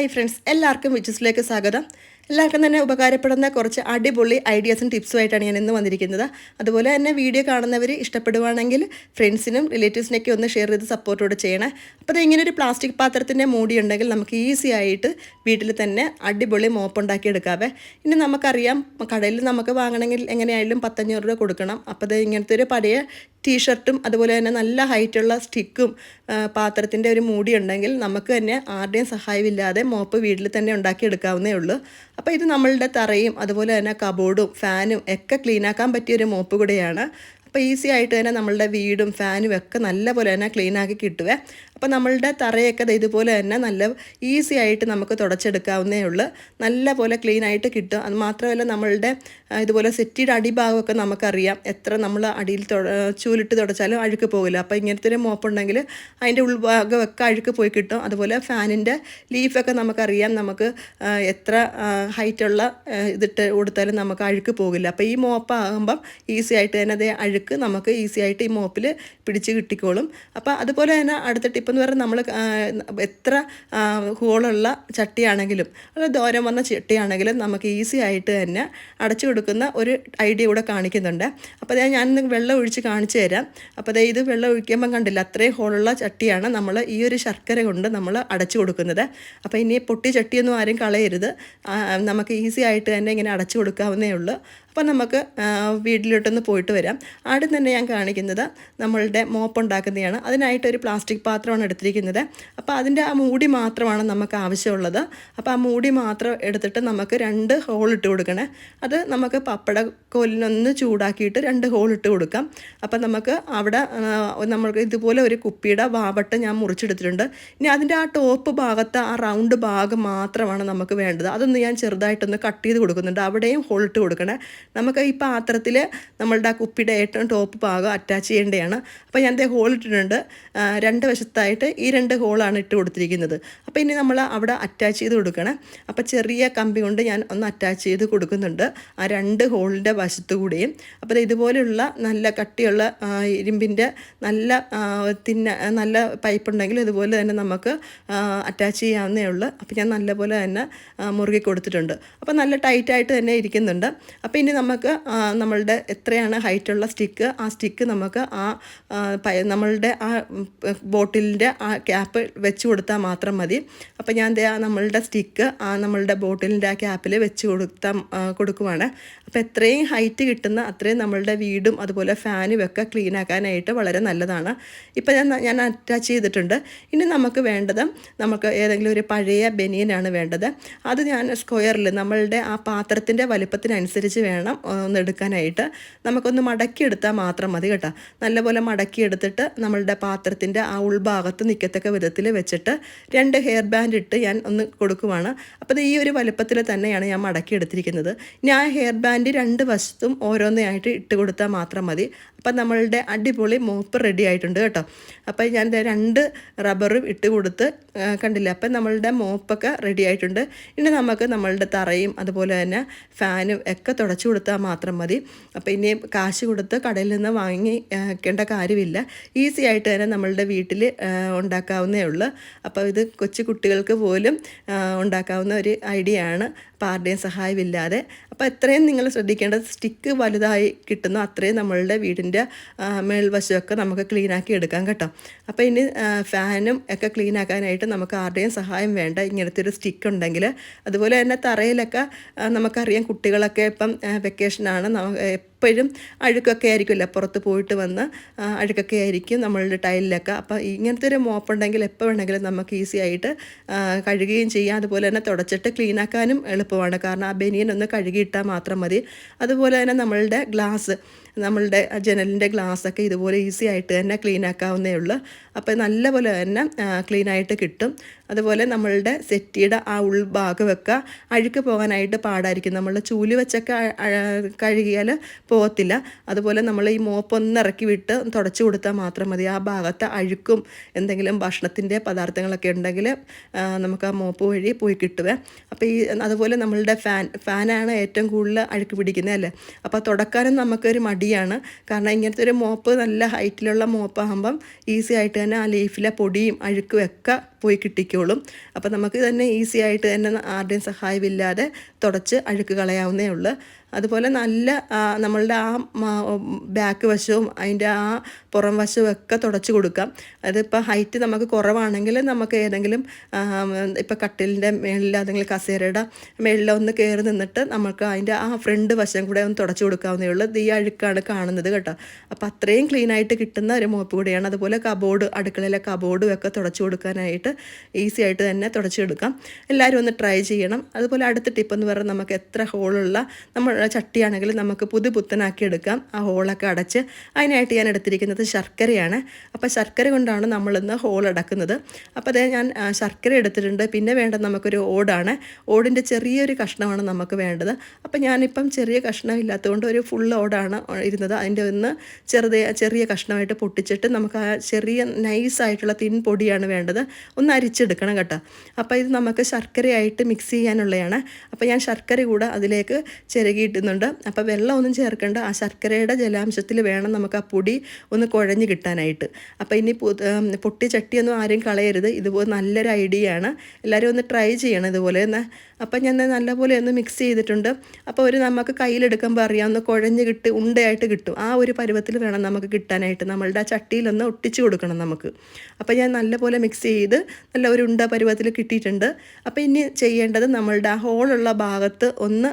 Hi friends എല്ലാവർക്കും വിച്ചസിലേക്ക് സ്വാഗതം. എല്ലാവർക്കും തന്നെ ഉപകാരപ്പെടുന്ന കുറച്ച് അടിപൊളി ഐഡിയാസും ടിപ്സുമായിട്ടാണ് ഞാൻ ഇന്ന് വന്നിരിക്കുന്നത്. അതുപോലെ തന്നെ വീഡിയോ കാണുന്നവർ ഇഷ്ടപ്പെടുവാണെങ്കിൽ ഫ്രണ്ട്സിനും റിലേറ്റീവ്സിനൊക്കെ ഒന്ന് ഷെയർ ചെയ്ത് സപ്പോർട്ടോടെ ചെയ്യണേ. അപ്പോൾ അത് ഇങ്ങനെ ഒരു പ്ലാസ്റ്റിക് പാത്രത്തിന്റെ മൂടി ഉണ്ടെങ്കിൽ നമുക്ക് ഈസി ആയിട്ട് വീട്ടിൽ തന്നെ അടിപൊളി മോപ്പ് ഉണ്ടാക്കി എടുക്കാവേ. ഇനി നമുക്കറിയാം കടയിൽ നമുക്ക് വാങ്ങണമെങ്കിൽ എങ്ങനെയായാലും പത്തഞ്ഞൂറ് രൂപ കൊടുക്കണം. അപ്പോൾ അത് ഇങ്ങനത്തെ ഒരു പഴയ ടീഷർട്ടും അതുപോലെ തന്നെ നല്ല ഹൈറ്റുള്ള സ്റ്റിക്കും പാത്രത്തിന്റെ ഒരു മൂടി ഉണ്ടെങ്കിൽ നമുക്ക് തന്നെ ആരുടെയും സഹായമില്ലാതെ മോപ്പ് വീട്ടിൽ തന്നെ ഉണ്ടാക്കിയെടുക്കാവുന്നേ ഉള്ളൂ. അപ്പോൾ ഇത് നമ്മളുടെ തറയും അതുപോലെ തന്നെ കബോർഡും ഫാനും ഒക്കെ ക്ലീനാക്കാൻ പറ്റിയ ഒരു മോപ്പ് കൂടെയാണ് അപ്പോൾ ഈസി ആയിട്ട് തന്നെ നമ്മളുടെ വീടും ഫാനും ഒക്കെ നല്ല പോലെ തന്നെ ക്ലീനാക്കി കിട്ടുവേ. അപ്പോൾ നമ്മളുടെ തറയൊക്കെ ഇതുപോലെ തന്നെ നല്ല ഈസി ആയിട്ട് നമുക്ക് തുടച്ചെടുക്കാവുന്നേ ഉള്ളൂ. നല്ലപോലെ ക്ലീൻ ആയിട്ട് കിട്ടും. അത് മാത്രമല്ല നമ്മളുടെ ഇതുപോലെ സെറ്റിയുടെ അടിഭാഗമൊക്കെ നമുക്കറിയാം. എത്ര നമ്മൾ അടിയിൽ ചൂലിട്ട് തുടച്ചാലും അഴുക്ക് പോകില്ല. അപ്പോൾ ഇങ്ങനത്തെ ഒരു മോപ്പുണ്ടെങ്കിൽ അതിന്റെ ഉൾഭാഗമൊക്കെ അഴുക്ക് പോയി കിട്ടും. അതുപോലെ ഫാനിന്റെ ലീഫൊക്കെ നമുക്കറിയാം. നമുക്ക് എത്ര ഹൈറ്റുള്ള ഇതിട്ട് കൊടുത്താലും നമുക്ക് അഴുക്ക് പോകില്ല. അപ്പോൾ ഈ മോപ്പാകുമ്പം ഈസി ആയിട്ട് തന്നെ അതേ അഴുക്ക് നമുക്ക് ഈസി ആയിട്ട് ഈ മോപ്പിൽ പിടിച്ച് കിട്ടിക്കോളും. അപ്പോൾ അതുപോലെ തന്നെ അടുത്ത ടിപ്പ് എന്ന് പറഞ്ഞാൽ നമ്മൾ എത്ര ഹോളുള്ള ചട്ടിയാണെങ്കിലും അത് ദൂരം വന്ന ചട്ടിയാണെങ്കിലും നമുക്ക് ഈസി ആയിട്ട് തന്നെ അടച്ചു കൊടുക്കുന്ന ഒരു ഐഡിയ കൂടെ കാണിക്കുന്നുണ്ട്. അപ്പോൾ അതായത് ഞാൻ വെള്ളം ഒഴിച്ച് കാണിച്ചു തരാം. അപ്പോൾ അതായത് ഇത് വെള്ളം ഒഴിക്കുമ്പം കണ്ടില്ല അത്രയും ഹോളുള്ള ചട്ടിയാണ് നമ്മൾ ഈ ഒരു ശർക്കര കൊണ്ട് നമ്മൾ അടച്ചു കൊടുക്കുന്നത്. അപ്പോൾ ഇനി പൊട്ടി ചട്ടിയൊന്നും ആരും കളയരുത്. നമുക്ക് ഈസി ആയിട്ട് തന്നെ ഇങ്ങനെ അടച്ചു കൊടുക്കാവുന്നേ ഉള്ളൂ. അപ്പോൾ നമുക്ക് വീട്ടിലോട്ടൊന്ന് പോയിട്ട് വരാം. ആദ്യം തന്നെ ഞാൻ കാണിക്കുന്നത് നമ്മളുടെ മോപ്പ് ഉണ്ടാക്കുന്നതാണ് അതിനായിട്ട് ഒരു പ്ലാസ്റ്റിക് പാത്രമാണ് എടുത്തിരിക്കുന്നത്. അപ്പോൾ അതിന്റെ ആ മൂടി മാത്രമാണ് നമുക്ക് ആവശ്യമുള്ളത്. അപ്പോൾ ആ മൂടി മാത്രം എടുത്തിട്ട് നമുക്ക് രണ്ട് ഹോൾ ഇട്ട് കൊടുക്കണേ. അത് നമുക്ക് പപ്പട കോലിനൊന്ന് ചൂടാക്കിയിട്ട് രണ്ട് ഹോൾ ഇട്ട് കൊടുക്കാം. അപ്പോൾ നമുക്ക് അവിടെ നമ്മൾക്ക് ഇതുപോലെ ഒരു കുപ്പിയുടെ വാവട്ട് ഞാൻ മുറിച്ചെടുത്തിട്ടുണ്ട്. ഇനി അതിന്റെ ആ ടോപ്പ് ഭാഗത്ത് ആ റൗണ്ട് ഭാഗം മാത്രമാണ് നമുക്ക് വേണ്ടത്. അതൊന്ന് ഞാൻ ചെറുതായിട്ടൊന്ന് കട്ട് ചെയ്ത് കൊടുക്കുന്നുണ്ട്. അവിടെയും ഹോൾ ഇട്ട് കൊടുക്കണേ. നമുക്ക് ഈ പാത്രത്തിൽ നമ്മളുടെ ആ കുപ്പിയുടെ ഏറ്റവും ടോപ്പ് ഭാഗം അറ്റാച്ച് ചെയ്യേണ്ടതാണ് അപ്പോൾ ഞാൻ ദേ ഹോൾ ഇട്ടിട്ടുണ്ട്. രണ്ട് വശത്തായിട്ട് ഈ രണ്ട് ഹോളാണ് ഇട്ട് കൊടുത്തിരിക്കുന്നത്. അപ്പോൾ ഇനി നമ്മൾ അവിടെ അറ്റാച്ച് ചെയ്ത് കൊടുക്കണം. അപ്പോൾ ചെറിയ കമ്പി കൊണ്ട് ഞാൻ ഒന്ന് അറ്റാച്ച് ചെയ്ത് കൊടുക്കുന്നുണ്ട്. ആ രണ്ട് ഹോളിന്റെ വശത്തു കൂടിയും. അപ്പോൾ ഇതുപോലെയുള്ള നല്ല കട്ടിയുള്ള ഇരുമ്പിന്റെ നല്ല തിന്ന നല്ല പൈപ്പ് ഉണ്ടെങ്കിൽ ഇതുപോലെ തന്നെ നമുക്ക് അറ്റാച്ച് ചെയ്യാവുന്നേ ഉള്ളൂ. അപ്പോൾ ഞാൻ നല്ലപോലെ തന്നെ മുറുകി കൊടുത്തിട്ടുണ്ട്. അപ്പോൾ നല്ല ടൈറ്റായിട്ട് തന്നെ ഇരിക്കുന്നുണ്ട്. അപ്പോൾ ഇനി നമുക്ക് ആ, നമ്മളുടെ എത്രയാണ് ഹൈറ്റുള്ള സ്റ്റിക്ക് ആ സ്റ്റിക്ക് നമുക്ക് ആ നമ്മളുടെ ആ ബോട്ടിലിന്റെ ആ ക്യാപ്പ് വെച്ച് കൊടുത്താൽ മാത്രം മതി. അപ്പോൾ ഞാൻ നമ്മളുടെ സ്റ്റിക്ക് ആ നമ്മളുടെ ബോട്ടിലിന്റെ ആ ക്യാപ്പിൽ വെച്ച് കൊടുത്താൽ കൊടുക്കുവാണ്. അപ്പോൾ എത്രയും ഹൈറ്റ് കിട്ടുന്ന അത്രയും നമ്മളുടെ വീടും അതുപോലെ ഫാനും ഒക്കെ ക്ലീൻ ആക്കാനായിട്ട് വളരെ നല്ലതാണ്. ഇപ്പോൾ ഞാൻ ഞാൻ അറ്റാച്ച് ചെയ്തിട്ടുണ്ട്. ഇനി നമുക്ക് വേണ്ടത് നമുക്ക് ഏതെങ്കിലും ഒരു പഴയ ബനിയനാണ് വേണ്ടത്. അത് ഞാൻ സ്ക്വയറിൽ നമ്മളുടെ ആ പാത്രത്തിന്റെ വലിപ്പത്തിനനുസരിച്ച് വേണം ഒന്ന് എടുക്കാനായിട്ട്. നമുക്കൊന്ന് മടക്കിയെടുത്താൽ മാത്രം മതി കേട്ടോ. നല്ലപോലെ മടക്കിയെടുത്തിട്ട് നമ്മളുടെ പാത്രത്തിന്റെ ആ ഉൾഭാഗത്ത് നിൽക്കത്തക്ക വിധത്തിൽ വെച്ചിട്ട് രണ്ട് ഹെയർ ബാൻഡ് ഇട്ട് ഞാൻ ഒന്ന് കൊടുക്കുവാണ്. അപ്പോൾ ഈ ഒരു വലിപ്പത്തിൽ തന്നെയാണ് ഞാൻ മടക്കിയെടുത്തിരിക്കുന്നത് ആ ഹെയർ ബാൻഡ് രണ്ട് വശത്തും ഓരോന്നായിട്ട് ഇട്ട് കൊടുത്താൽ മാത്രം മതി. അപ്പം നമ്മളുടെ അടിപൊളി മോപ്പ് റെഡി ആയിട്ടുണ്ട് കേട്ടോ. അപ്പം ഞാൻ രണ്ട് റബ്ബറും ഇട്ട് കൊടുത്ത് കണ്ടില്ല? അപ്പം നമ്മളുടെ മോപ്പൊക്കെ റെഡി ആയിട്ടുണ്ട്. ഇനി നമുക്ക് നമ്മളുടെ തറയും അതുപോലെ തന്നെ ഫാനും ഒക്കെ തുടച്ചു കൊടുത്താൽ മാത്രം മതി. അപ്പോൾ ഇനി കാശ് കൊടുത്ത് കടയിൽ നിന്ന് വാങ്ങി ആ, കാര്യമില്ല. ഈസി ആയിട്ട് തന്നെ നമ്മളുടെ വീട്ടിൽ ഉണ്ടാക്കാവുന്നേ ഉള്ളൂ. അപ്പോൾ ഇത് കൊച്ചു കുട്ടികൾക്ക് പോലും ഉണ്ടാക്കാവുന്ന ഒരു ഐഡിയ ആണ്. അപ്പോൾ സഹായമില്ലാതെ. അപ്പോൾ എത്രയും നിങ്ങൾ ശ്രദ്ധിക്കേണ്ടത് സ്റ്റിക്ക് വലുതായി കിട്ടുന്നു അത്രയും നമ്മളുടെ വീടിന്റെ ആ, മേൽവശമൊക്കെ നമുക്ക് ക്ലീനാക്കി എടുക്കാം കേട്ടോ. അപ്പോൾ ഇനി ഫാനും ഒക്കെ ക്ലീൻ ആക്കാനായിട്ട് നമുക്ക് ആരുടെയും സഹായം വേണ്ട. ഇങ്ങനത്തെ ഒരു സ്റ്റിക്ക് ഉണ്ടെങ്കിൽ അതുപോലെ തന്നെ തറയിലൊക്കെ നമുക്കറിയാം കുട്ടികളൊക്കെ ഇപ്പം വെക്കേഷനാണ് എപ്പോഴും അഴുക്കൊക്കെ ആയിരിക്കുമല്ലോ. പുറത്ത് പോയിട്ട് വന്ന് അഴുക്കൊക്കെ ആയിരിക്കും നമ്മളുടെ ടൈലിലൊക്കെ. അപ്പോൾ ഇങ്ങനത്തെ ഒരു മോപ്പ് ഉണ്ടെങ്കിൽ എപ്പോൾ വേണമെങ്കിലും നമുക്ക് ഈസി ആയിട്ട് കഴുകുകയും ചെയ്യാം. അതുപോലെ തന്നെ തുടച്ചിട്ട് ക്ലീൻ ആക്കാനും എളുപ്പമാണ്. കാരണം ആ ബനിയൻ ഒന്ന് കഴുകിയിട്ടാൽ മാത്രം മതി. അതുപോലെ തന്നെ നമ്മളുടെ ഗ്ലാസ് നമ്മളുടെ ജനലിന്റെ ഗ്ലാസ്സൊക്കെ ഇതുപോലെ ഈസി ആയിട്ട് തന്നെ ക്ലീൻ ആക്കാവുന്നേ ഉള്ളൂ. അപ്പോൾ നല്ലപോലെ തന്നെ ക്ലീനായിട്ട് കിട്ടും. അതുപോലെ നമ്മളുടെ സെറ്റിയുടെ ആ ഉൾഭാഗമൊക്കെ അഴുക്ക് പോകാനായിട്ട് പാടായിരിക്കും. നമ്മളുടെ ചൂൽ വെച്ചൊക്കെ കഴുകിയാൽ പോകത്തില്ല. അതുപോലെ നമ്മൾ ഈ മോപ്പ് ഒന്ന് ഇറക്കി വിട്ട് തുടച്ചു കൊടുത്താൽ മാത്രം മതി. ആ ഭാഗത്ത് അഴുക്കും എന്തെങ്കിലും ഭക്ഷണത്തിന്റെ പദാർത്ഥങ്ങളൊക്കെ ഉണ്ടെങ്കിൽ നമുക്ക് ആ മോപ്പ് വഴി പോയി കിട്ടുവേ അപ്പോൾ ഈ അതുപോലെ നമ്മളുടെ ഫാൻ ഫാനാണ് ഏറ്റവും കൂടുതൽ അഴുക്ക് പിടിക്കുന്നത് അല്ലേ? അപ്പോൾ തുടക്കാനും നമുക്കൊരു മടിയാണ്. കാരണം ഇങ്ങനത്തെ ഒരു മോപ്പ് നല്ല ഹൈറ്റിലുള്ള മോപ്പാകുമ്പം ഈസി ആയിട്ട് തന്നെ ആ ലീഫിലെ പൊടിയും അഴുക്കും ഒക്കെ പോയി കിട്ടിക്കോളും. പിടിച്ചോളും അപ്പോൾ നമുക്ക് തന്നെ ഈസി ആയിട്ട് തന്നെ ആരുടെയും സഹായമില്ലാതെ തുടച്ച് അഴുക്ക് കളയാവുന്നേ ഉള്ളൂ. അതുപോലെ നല്ല നമ്മളുടെ ആ ബാക്ക് വശവും അതിന്റെ ആ പുറം വശവും ഒക്കെ തുടച്ചു കൊടുക്കാം. അതിപ്പോൾ ഹൈറ്റ് നമുക്ക് കുറവാണെങ്കിൽ നമുക്ക് ഏതെങ്കിലും ഇപ്പോൾ കട്ടിലിന്റെ മേളിൽ അല്ലെങ്കിൽ കസേരയുടെ മേളിൽ ഒന്ന് കയറി നിന്നിട്ട് നമുക്ക് അതിന്റെ ആ ഫ്രണ്ട് വശം കൂടെ ഒന്ന് തുടച്ചു കൊടുക്കാവുന്നേ ഉള്ളൂ. ഈ അഴുക്കാണ് കാണുന്നത് കേട്ടോ. അപ്പോൾ അത്രയും ക്ലീൻ ആയിട്ട് കിട്ടുന്ന ഒരു മോപ്പ് കൂടിയാണ്. അതുപോലെ കബോർഡ് അടുക്കളയിലെ കബോർഡും ഒക്കെ തുടച്ചു കൊടുക്കാനായിട്ട് ഈസി ആയിട്ട് തന്നെ തുടച്ചെടുക്കാം എല്ലാവരും ഒന്ന് ട്രൈ ചെയ്യണം. അതുപോലെ അടുത്ത ടിപ്പ് എന്ന് പറഞ്ഞാൽ നമുക്ക് എത്ര ഹോളുള്ള നമ്മൾ ചട്ടിയാണെങ്കിൽ നമുക്ക് പുതു പുത്തനാക്കി എടുക്കാം ആ ഹോളൊക്കെ അടച്ച് അതിനായിട്ട് ഞാൻ എടുത്തിരിക്കുന്നത് ശർക്കരയാണ്. അപ്പോൾ ശർക്കര കൊണ്ടാണ് നമ്മളിന്ന് ഹോൾ അടക്കുന്നത്. അപ്പോൾ അതേ ഞാൻ ശർക്കര എടുത്തിട്ടുണ്ട്. പിന്നെ വേണ്ടത് നമുക്കൊരു ഓടാണ്. ഓടിന്റെ ചെറിയൊരു കഷ്ണമാണ് നമുക്ക് വേണ്ടത്. അപ്പോൾ ഞാനിപ്പം ചെറിയ കഷ്ണം ഇല്ലാത്തതുകൊണ്ട് ഒരു ഫുൾ ഓടാണ് ഇരുന്നത്. അതിന്റെ ഒന്ന് ചെറുത് ചെറിയ കഷ്ണമായിട്ട് പൊട്ടിച്ചിട്ട് നമുക്ക് ആ ചെറിയ നൈസായിട്ടുള്ള തിൻ പൊടിയാണ് വേണ്ടത്. ഒന്ന് അരിച്ചെടുക്കണം കേട്ടോ. അപ്പോൾ ഇത് നമുക്ക് ശർക്കരയായിട്ട് മിക്സ് ചെയ്യാനുള്ളതാണ് അപ്പോൾ ഞാൻ ശർക്കര കൂടെ അതിലേക്ക് ചിരകിയിട്ടുന്നുണ്ട് അപ്പോൾ വെള്ളം ഒന്നും ചേർക്കേണ്ട. ആ ശർക്കരയുടെ ജലാംശത്തിൽ വേണം നമുക്ക് ആ പൊടി ഒന്ന് കുഴഞ്ഞ് കിട്ടാനായിട്ട്. അപ്പോൾ ഇനി പൊട്ടി ചട്ടിയൊന്നും ആരും കളയരുത്. ഇതുപോലെ നല്ലൊരു ഐഡിയ ആണ്. എല്ലാവരും ഒന്ന് ട്രൈ ചെയ്യണം ഇതുപോലെ ഒന്ന്. അപ്പം ഞാൻ നല്ലപോലെ ഒന്ന് മിക്സ് ചെയ്തിട്ടുണ്ട്. അപ്പോൾ ഒരു നമുക്ക് കയ്യിലെടുക്കുമ്പോൾ അറിയാം ഒന്ന് കുഴഞ്ഞ് കിട്ടി ഉണ്ടയായിട്ട് കിട്ടും. ആ ഒരു പരുവത്തിൽ വേണം നമുക്ക് കിട്ടാനായിട്ട് നമ്മളുടെ ആ ചട്ടിയിലൊന്ന് ഒട്ടിച്ച് കൊടുക്കണം നമുക്ക്. അപ്പോൾ ഞാൻ നല്ലപോലെ മിക്സ് ചെയ്ത് നല്ല ഒരു ഉണ്ട പരുവത്തിൽ കിട്ടിയിട്ടുണ്ട്. അപ്പോൾ ഇനി ചെയ്യേണ്ടത് നമ്മളുടെ ആ ഹോളുള്ള ഭാഗത്ത് ഒന്ന്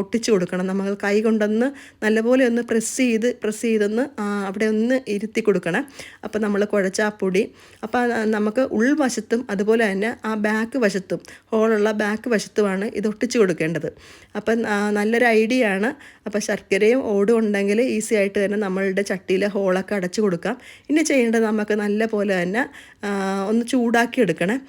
ഒട്ടിച്ച് കൊടുക്കണം. നമ്മൾ കൈ കൊണ്ടൊന്ന് നല്ലപോലെ ഒന്ന് പ്രസ് ചെയ്ത് പ്രസ് ചെയ്തൊന്ന് അവിടെ ഒന്ന് ഇരുത്തി കൊടുക്കണം. അപ്പോൾ നമ്മൾ കുഴച്ച ആ പൊടി. അപ്പോൾ നമുക്ക് ഉൾവശത്തും അതുപോലെ തന്നെ ആ ബാക്ക് വശത്തും ഹോളുള്ള ബാക്ക് വശത്തുമാണ് ഇത് ഒട്ടിച്ചു കൊടുക്കേണ്ടത്. അപ്പം നല്ലൊരു ഐഡിയ ആണ്. അപ്പോൾ ശർക്കരയും ഓടും ഉണ്ടെങ്കിൽ ഈസി ആയിട്ട് തന്നെ നമ്മളുടെ ചട്ടിയിലെ ഹോളൊക്കെ അടച്ചു കൊടുക്കാം. ഇനി ചെയ്യേണ്ടത് നമുക്ക് നല്ല പോലെ തന്നെ ഒന്ന് ചൂടാക്കി എടുക്കണം.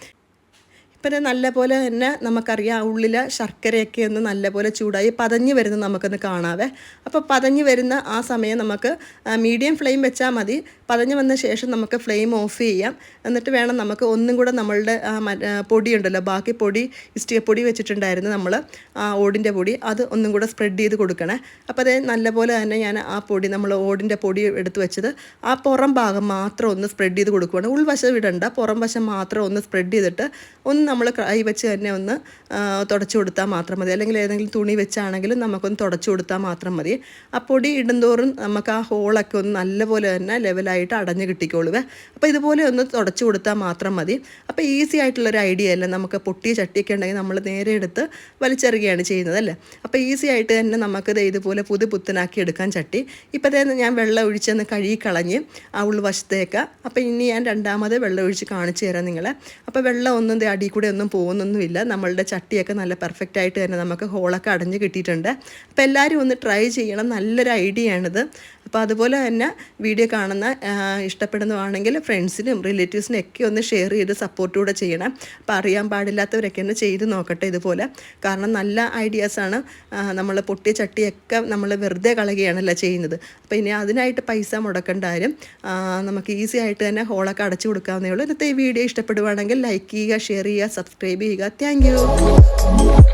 ഇത് നല്ലപോലെ തന്നെ നമുക്കറിയാം ഉള്ളിലെ ശർക്കരയൊക്കെ ഒന്ന് നല്ലപോലെ ചൂടായി പതഞ്ഞ് വരുന്നത് നമുക്കൊന്ന് കാണാവേ. അപ്പോൾ പതഞ്ഞ് വരുന്ന ആ സമയം നമുക്ക് മീഡിയം ഫ്ലെയിം വെച്ചാൽ മതി. പതഞ്ഞ് വന്ന ശേഷം നമുക്ക് ഫ്ലെയിം ഓഫ് ചെയ്യാം. എന്നിട്ട് വേണം നമുക്ക് ഒന്നും കൂടെ നമ്മളുടെ പൊടി ഉണ്ടല്ലോ ബാക്കി പൊടി ഇസ്റ്റിയ പൊടി വെച്ചിട്ടുണ്ടായിരുന്നു നമ്മൾ ഓടിന്റെ പൊടി. അത് ഒന്നും കൂടെ സ്പ്രെഡ് ചെയ്ത് കൊടുക്കണേ. അപ്പോൾ അതേ നല്ലപോലെ തന്നെ ഞാൻ ആ പൊടി നമ്മൾ ഓടിന്റെ പൊടി എടുത്ത് വെച്ചത് ആ പുറം ഭാഗം മാത്രം ഒന്ന് സ്പ്രെഡ് ചെയ്ത് കൊടുക്കുകയാണ് ഉൾവശം ഇടണ്ട പുറം വശം മാത്രം ഒന്ന് സ്പ്രെഡ് ചെയ്തിട്ട് ഒന്ന് നമ്മൾ കൈ വെച്ച് തന്നെ ഒന്ന് തുടച്ചു കൊടുത്താൽ മാത്രം മതി. അല്ലെങ്കിൽ ഏതെങ്കിലും തുണി വെച്ചാണെങ്കിലും നമുക്കൊന്ന് തുടച്ചു കൊടുത്താൽ മാത്രം മതി. ആ പൊടി ഇടുന്തോറും നമുക്ക് ആ ഹോളൊക്കെ ഒന്ന് നല്ലപോലെ തന്നെ ലെവലായിട്ട് അടഞ്ഞു കിട്ടിക്കോളുവേ. അപ്പോൾ ഇതുപോലെ ഒന്ന് തുടച്ചു കൊടുത്താൽ മാത്രം മതി. അപ്പോൾ ഈസി ആയിട്ടുള്ളൊരു ഐഡിയ അല്ല? നമുക്ക് പൊട്ടിയ ചട്ടിയൊക്കെ ഉണ്ടെങ്കിൽ നമ്മൾ നേരെ എടുത്ത് വലിച്ചെറിയുകയാണ് ചെയ്യുന്നത് അല്ലേ? അപ്പോൾ ഈസി ആയിട്ട് തന്നെ നമുക്കിത് ഇതുപോലെ പുതു പുത്തനാക്കി എടുക്കാൻ ചട്ടി. ദേ ഞാൻ വെള്ളം ഒഴിച്ചെന്ന് കഴുകി കളഞ്ഞ് ആ ഉൾവശത്തേക്ക്. അപ്പോൾ ഇനി ഞാൻ രണ്ടാമത് വെള്ളം ഒഴിച്ച് കാണിച്ചു തരാം നിങ്ങളെ. അപ്പോൾ വെള്ളം ഒന്നും അടിയിൽ കൂടെ ഒന്നും പോകുന്നൊന്നുമില്ല. നമ്മളുടെ ചട്ടിയൊക്കെ നല്ല പെർഫെക്റ്റ് ആയിട്ട് തന്നെ നമുക്ക് ഹോളൊക്കെ അടഞ്ഞ് കിട്ടിയിട്ടുണ്ട്. അപ്പോൾ എല്ലാവരും ഒന്ന് ട്രൈ ചെയ്യണം. നല്ലൊരു ഐഡിയ ആണിത്. അപ്പോൾ അതുപോലെ തന്നെ വീഡിയോ കാണുന്ന ഇഷ്ടപ്പെടുന്നതാണെങ്കിൽ ഫ്രണ്ട്സിനും റിലേറ്റീവ്സിനും ഒക്കെ ഒന്ന് ഷെയർ ചെയ്ത് സപ്പോർട്ട് കൂടെ ചെയ്യണം. അപ്പോൾ അറിയാൻ പാടില്ലാത്തവരൊക്കെ ഒന്ന് ചെയ്ത് നോക്കട്ടെ ഇതുപോലെ. കാരണം നല്ല ഐഡിയാസാണ് നമ്മൾ പൊട്ടിയ ചട്ടിയൊക്കെ നമ്മൾ വെറുതെ കളയുകയാണല്ലോ ചെയ്യുന്നത്. അപ്പോൾ ഇനി അതിനായിട്ട് പൈസ മുടക്കേണ്ട ആരും നമുക്ക് ഈസി ആയിട്ട് തന്നെ ഹോളൊക്കെ അടച്ചു കൊടുക്കാവുന്നേ ഉള്ളൂ. ഇന്നത്തെ ഈ വീഡിയോ ഇഷ്ടപ്പെടുവാണെങ്കിൽ ലൈക്ക് ചെയ്യുക ഷെയർ ചെയ്യുക സബ്സ്ക്രൈബ് ചെയ്യുക. താങ്ക്